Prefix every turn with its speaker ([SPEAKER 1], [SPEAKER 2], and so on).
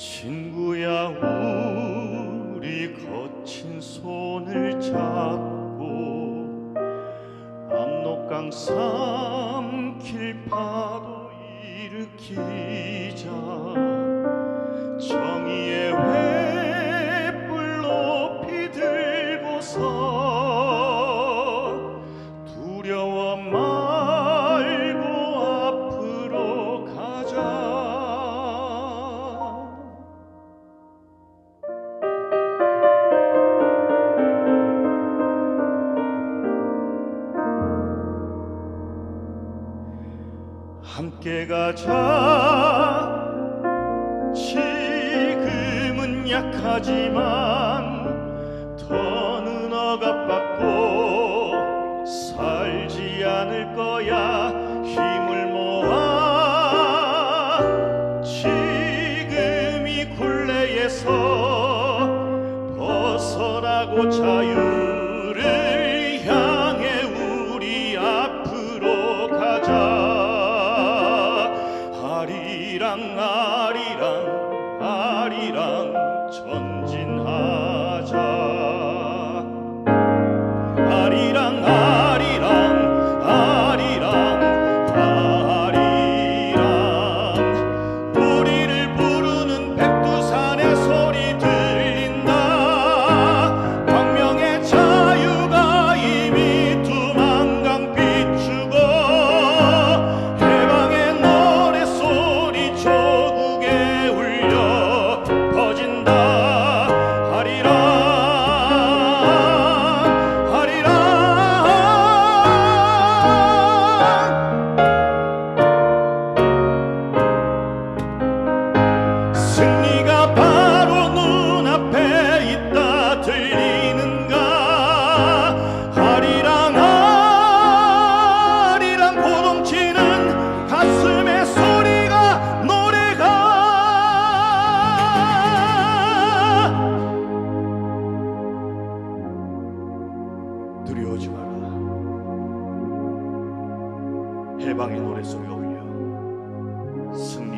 [SPEAKER 1] 친구야 우리 거친 손을 잡고 압록강 삼킬 파도 일으키자. 정의의 횃불 높이 들고서 두려워 말 함께 가자 지금은 약하지만 더는 억압받고 살지 않을 거야. 힘을 모아 지금 이 굴레에서 벗어나고 자유 아리랑 전진 해방의 노래소리가 울려 승